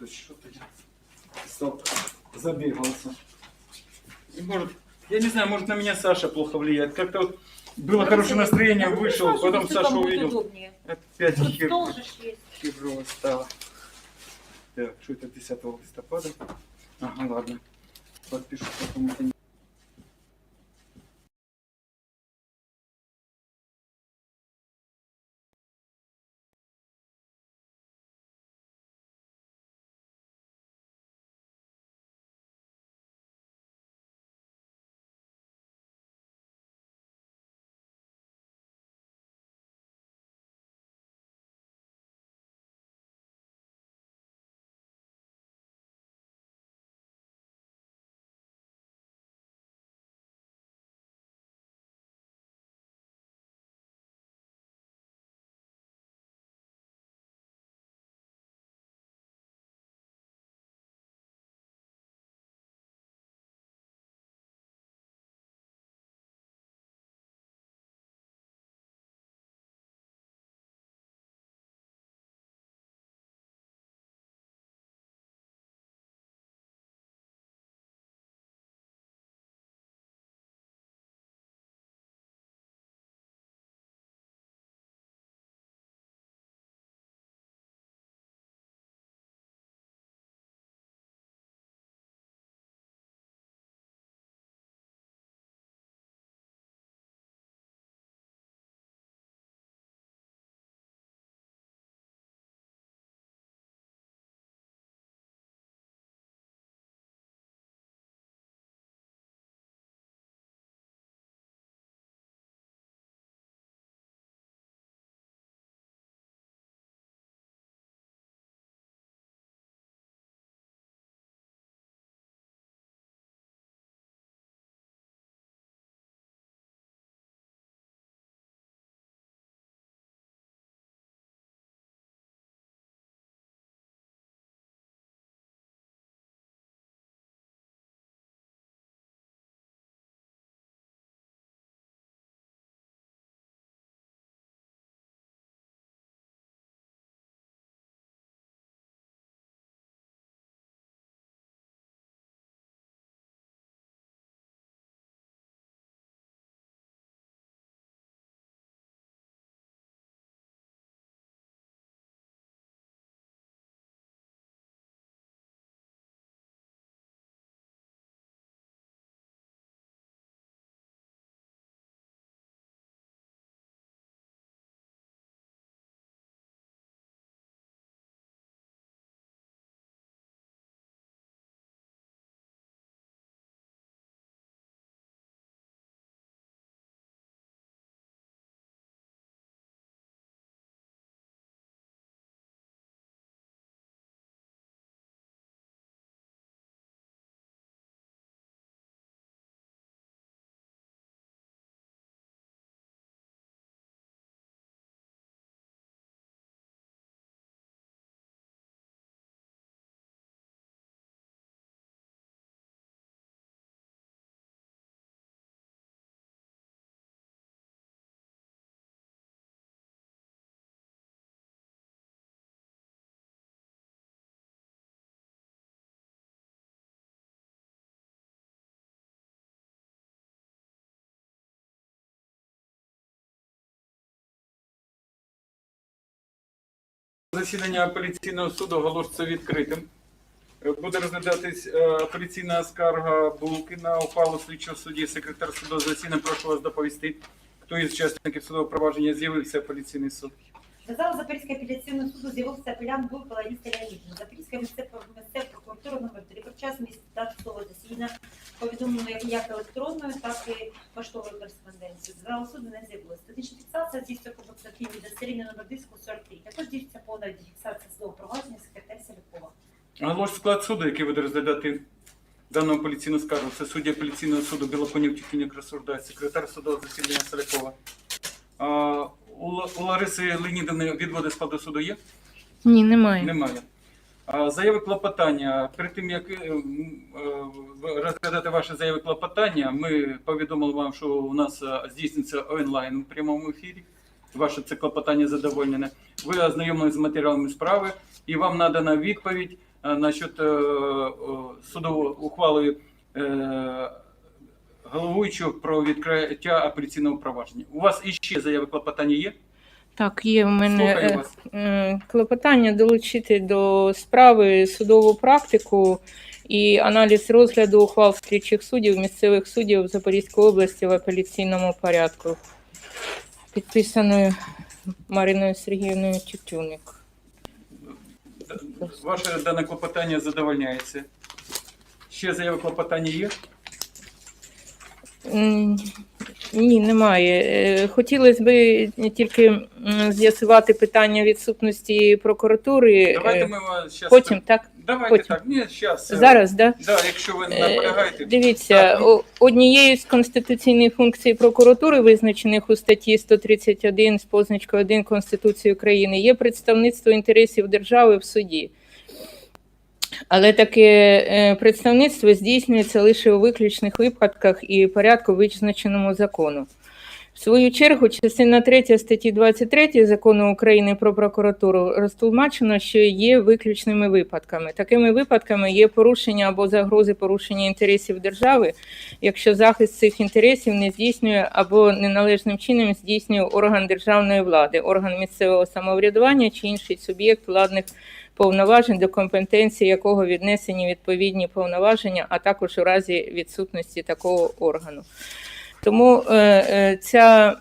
хтось що то я. Стоп. Забегался. Может, я не знаю, может на меня Саша плохо влияет. Как-то вот было хорошее настроение, вышел, потом Саша увидел. Опять хер... херово стало. Так, что это 10 листопада? Ага, ладно. Подпишу потом это не... Засідання апеляційного суду оголошується відкритим. Е, Буде розглядатись е, апеляційна скарга Булки на ухвалу слідчого судді. Секретар суду засідання прошу вас доповісти, хто із учасників судового провадження з'явився апеляційний суд. До залу Запорізького апеляційного суду з'явився апелянт Булка Лариса Леонідівна. Запорізька місцева прокуратура номер 3 про час місяць дату судового засідання повідомлено як, електронною, так і поштовою кореспонденцією. З суду не з'явилося. Статична фіксація здійснює по фотографії удостоверення номер диску 43. Також здійснюється повна фіксація судового провадження секретар Селякова. Оголошую склад суду, який буде розглядати дану апеляційну скаргу. Це суддя апеляційного суду Білоконів Тихінюк розсуждає, секретар судового засідання Солякова. У, Лариси Леонідовни відводи складу суду є? Ні, немає. Немає. Заяви клопотання. Перед тим як е, е, розглядати ваші заяви клопотання, ми повідомили вам, що у нас е, здійсниться онлайн у прямому ефірі. Ваше це клопотання задовольнене. Ви ознайомились з матеріалами справи, і вам надана відповідь е, насчет судової ухвали головуючого про відкриття апеляційного провадження. У вас іще заяви клопотання є? Так, є в мене е, клопотання долучити до справи судову практику і аналіз розгляду ухвал слідчих суддів місцевих суддів Запорізької області в апеляційному порядку, підписаною Мариною Сергіївною Тютюник. Ваше дане клопотання задовольняється. Ще заяви клопотання є? Ні, немає. Е, Хотілося б тільки з'ясувати питання відсутності прокуратури. Давайте Е, ми вас щас... Потім, так? Давайте потім. так. Ні, щас. е, Зараз, так? Да? Да, якщо ви наполягаєте. Дивіться, Так, ну. однією з конституційних функцій прокуратури, визначених у статті 131 з позначкою 1 Конституції України, є представництво інтересів держави в суді. Але таке представництво здійснюється лише у виключних випадках і порядку, визначеному закону. В свою чергу, частина 3 статті 23 Закону України про прокуратуру розтлумачено, що є виключними випадками. Такими випадками є порушення або загрози порушення інтересів держави, якщо захист цих інтересів не здійснює або неналежним чином здійснює орган державної влади, орган місцевого самоврядування чи інший суб'єкт владних повноважень, до компетенції якого віднесені відповідні повноваження, а також у разі відсутності такого органу. Тому е, е, ця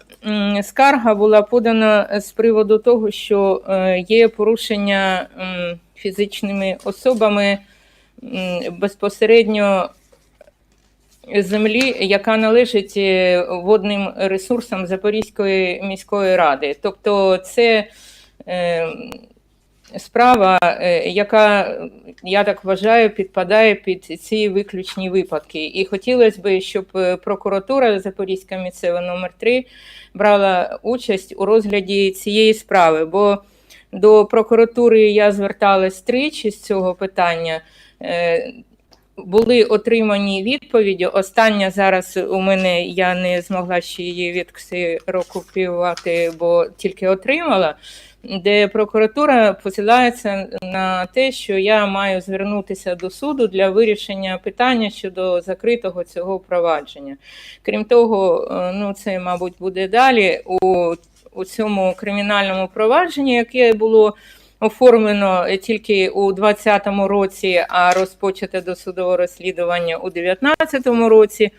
скарга була подана з приводу того, що е, є порушення фізичними особами безпосередньо землі, яка належить водним ресурсам Запорізької міської ради. Тобто це справа, е, яка, я так вважаю, підпадає під ці виключні випадки. І хотілося б, щоб е, прокуратура Запорізька місцева номер 3 брала участь у розгляді цієї справи. Бо до прокуратури я зверталась тричі з цього питання. Е, Були отримані відповіді. Остання зараз у мене я не змогла ще її відксерокопіювати, бо тільки отримала де прокуратура посилається на те, що я маю звернутися до суду для вирішення питання щодо закритого цього провадження. Крім того, е, ну це, мабуть, буде далі у, у цьому кримінальному провадженні, яке було оформлено тільки у 2020 році, а розпочате досудове розслідування у 2019 році.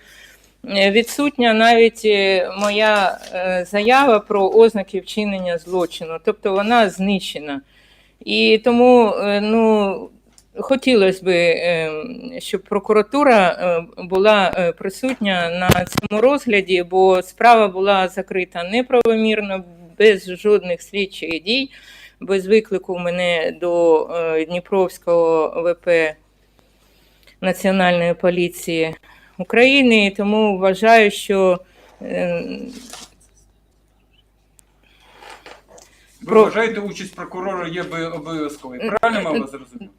Е, Відсутня навіть е, моя е, заява про ознаки вчинення злочину, тобто вона знищена. І тому ну, хотілося б, щоб прокуратура була присутня на цьому розгляді, бо справа була закрита неправомірно, без жодних слідчих дій, без виклику мене до Дніпровського ВП Національної поліції. України, тому вважаю, що е, Ви про- вважаєте, участь прокурора є обов'язковою. Правильно ми вас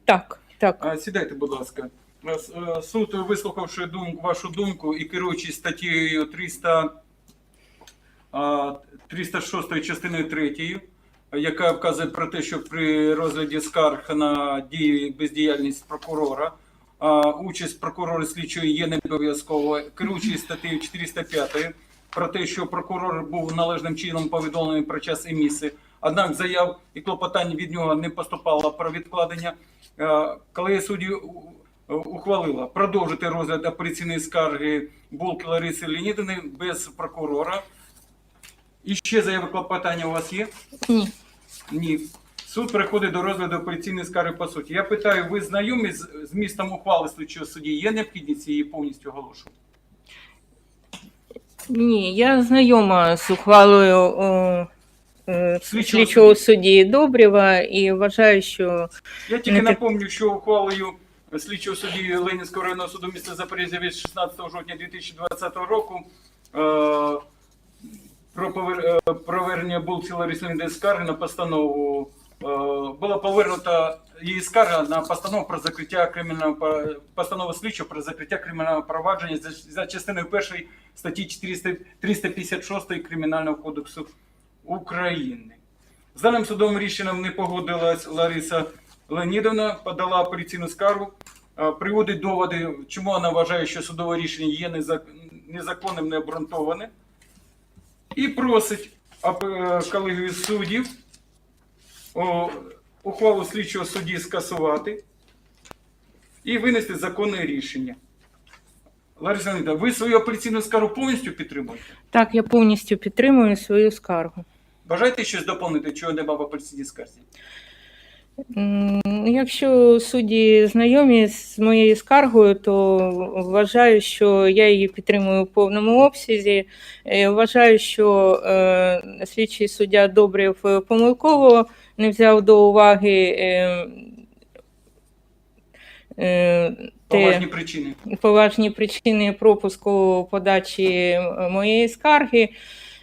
так, так. А, Сідайте, будь ласка. Е, Суд, вислухавши думку, вашу думку і керуючись статтею 300, 306 частиною 3, яка вказує про те, що при розгляді скарг на дії бездіяльність прокурора, участь прокурора слідчої є не обов'язковою, керуючись статтею 405 про те, що прокурор був належним чином повідомлений про час і місце. Однак заяв і клопотань від нього не поступало про відкладення. Коли судді ухвалила продовжити розгляд апеляційної скарги Булки Лариси Леонідовни без прокурора. І ще заяви клопотання у вас є? Ні. Ні. Суд переходить до розгляду апеляційної скарги по суті. Я питаю, ви знайомі з з містом ухвали слідчого судді? Є необхідність її повністю оголошувати? Ні, я знайома з ухвалою о, е, Слідчого слідчого судді Добрєва і вважаю, що Я тільки напомню, що ухвалою слідчого судді Ленінського районного суду міста Запоріжжя від 16 жовтня 2020 року е, про повер- е, Булці Лариси скарги на постанову була повернута її скарга на постанову про закриття кримінального постанову слідчого про закриття кримінального провадження за, за частиною першої статті 400, 356 Кримінального кодексу України. З даним судовим рішенням не погодилась Лариса Леонідовна подала апеляційну скаргу, е, приводить доводи, чому вона вважає, що судове рішення є незак- незаконним, необґрунтованим, і просить е, колегію суддів ухвалу слідчого судді скасувати і винести законне рішення. Лариса Леонідовна, ви свою апеляційну скаргу повністю підтримуєте? Так, я повністю підтримую свою скаргу. Бажаєте щось доповнити, чого нема в апеляційній скарзі? Якщо судді знайомі з моєю скаргою, то вважаю, що я її підтримую в повному обсязі. Е, Вважаю, що е, слідчий суддя Добрів е, помилково не взяв до уваги е, е, те, Поважні причини. поважні причини пропуску подачі моєї скарги.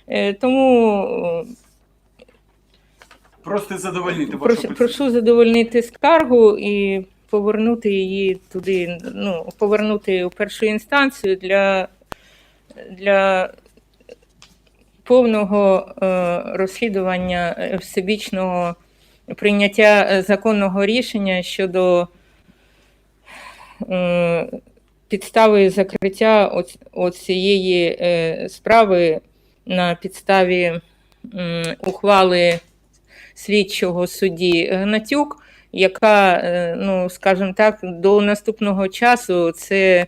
Е, Тому Просто задовольнити вашу Прошу, прошу задовольнити скаргу і повернути її туди, ну, повернути у першу інстанцію для, для повного е, розслідування е, всебічного прийняття е, законного рішення щодо е, підстави закриття оц- оцієї е, справи на підставі м, ухвали слідчого судді Гнатюк, яка, е, ну скажімо так, до наступного часу це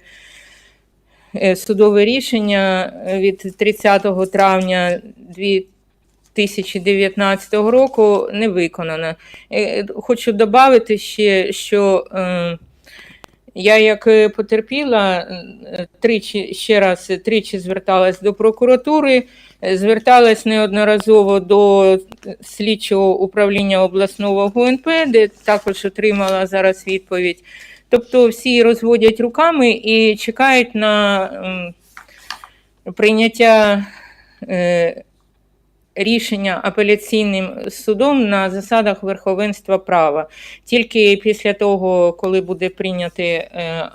е, судове рішення від 30 травня 2019 року не виконано. Е, Хочу додати ще, що я як е, потерпіла е, тричі ще раз тричі зверталась до прокуратури, е, зверталась неодноразово до слідчого управління обласного ГУНП, де також отримала зараз відповідь. Тобто всі розводять руками і чекають на прийняття рішення апеляційним судом на засадах верховенства права. Тільки після того, коли буде прийняте е,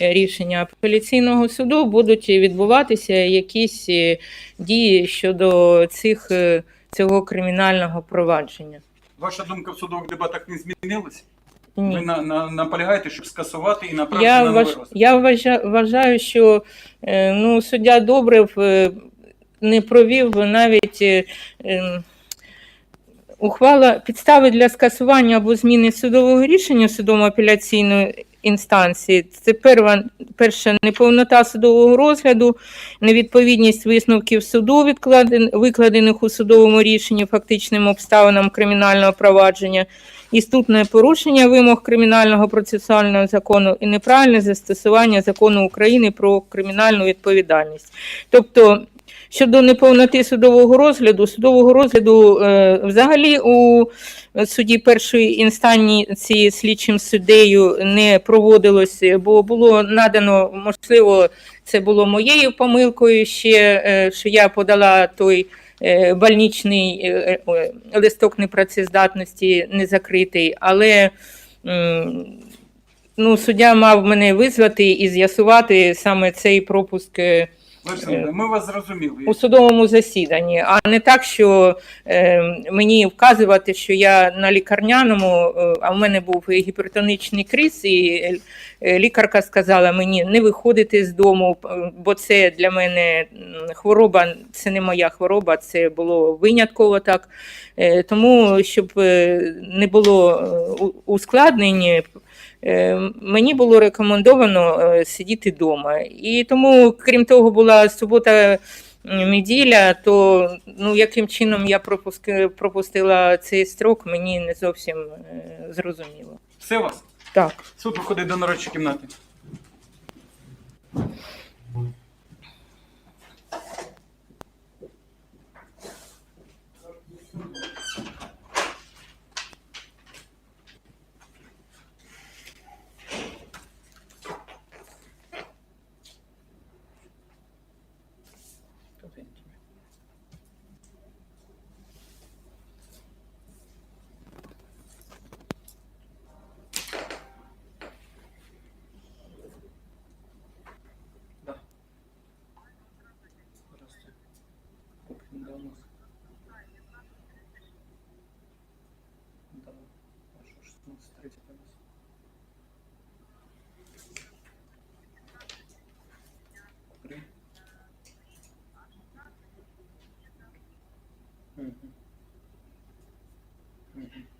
рішення апеляційного суду, будуть відбуватися якісь е, дії щодо цих, е, цього кримінального провадження. Ваша думка в судових дебатах не змінилась? Ні. Ви на, на, наполягаєте, щоб скасувати і направити Я, на новий вваж, розгляд? я вважаю, що ну, суддя Добрев е, не провів навіть е, ем, ухвала підстави для скасування або зміни судового рішення судом апеляційної інстанції. Це перва, перша неповнота судового розгляду, невідповідність висновків суду, викладених у судовому рішенні фактичним обставинам кримінального провадження, істутне порушення вимог кримінального процесуального закону і неправильне застосування закону України про кримінальну відповідальність. Тобто, щодо неповноти судового розгляду, судового розгляду е, взагалі у суді першої інстанції слідчим суддею не проводилось, бо було надано, можливо, це було моєю помилкою ще, е, що я подала той е, больничний е, е, листок непрацездатності незакритий, але м, ну, суддя мав мене визвати і з'ясувати саме цей пропуск е, Лариса ми вас зрозуміли. у судовому засіданні, а не так, що е, мені вказувати, що я на лікарняному, е, а в мене був гіпертонічний криз, і е, лікарка сказала мені не виходити з дому, е, бо це для мене хвороба, це не моя хвороба, це було винятково так. Е, тому, щоб е, не було е, ускладнень, Е, Мені було рекомендовано е, сидіти вдома. І тому, крім того, була субота неділя, то ну, яким чином я пропуски- пропустила цей строк, мені не зовсім е, зрозуміло. Все у вас? Так. Суд виходить до нарочої кімнати. Mm-hmm.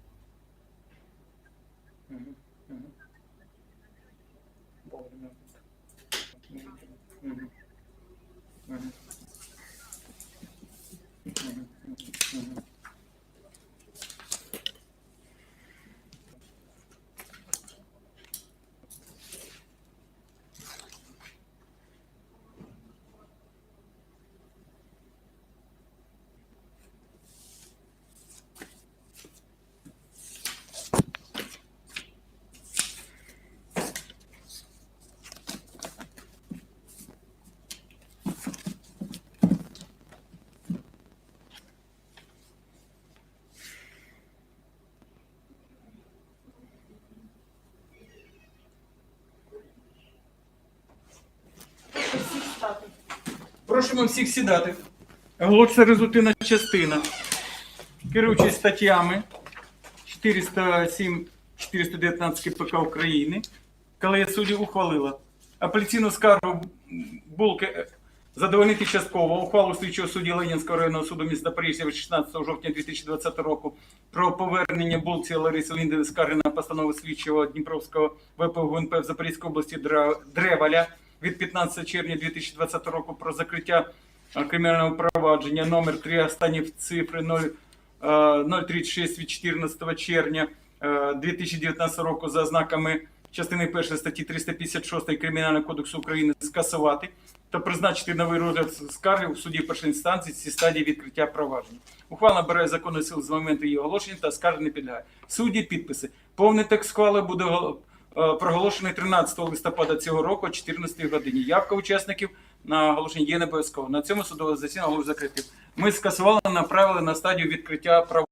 Просимо всіх сідати. Оголошується результативна частина. Керуючись статтями 407 419 КПК України, колегія суддів ухвалила апеляційну скаргу Булки е, задовольнити частково ухвалу слідчого судді Ленінського районного суду міста від 16 жовтня 2020 року про повернення Булці Лариси Ліндової скарги на постанову слідчого Дніпровського ВП ГУНП в Запорізькій області Древаля від 15 червня 2020 року про закриття е, кримінального провадження номер 3 останні цифри 0, е, 036 від 14 червня е, 2019 року за ознаками частини 1 статті 356 Кримінального кодексу України скасувати та призначити новий розгляд скарги у суді першої інстанції зі стадії відкриття провадження. Ухвала набирає законної сили з моменту її оголошення та скарги не підлягає. Судді підписи. Повний текст схвали буде е, проголошений 13 листопада цього року о 14 годині. Явка учасників на оголошення є не обов'язково. На цьому судове засідання оголошую закритим. Ми скасували, направили на стадію відкриття прав.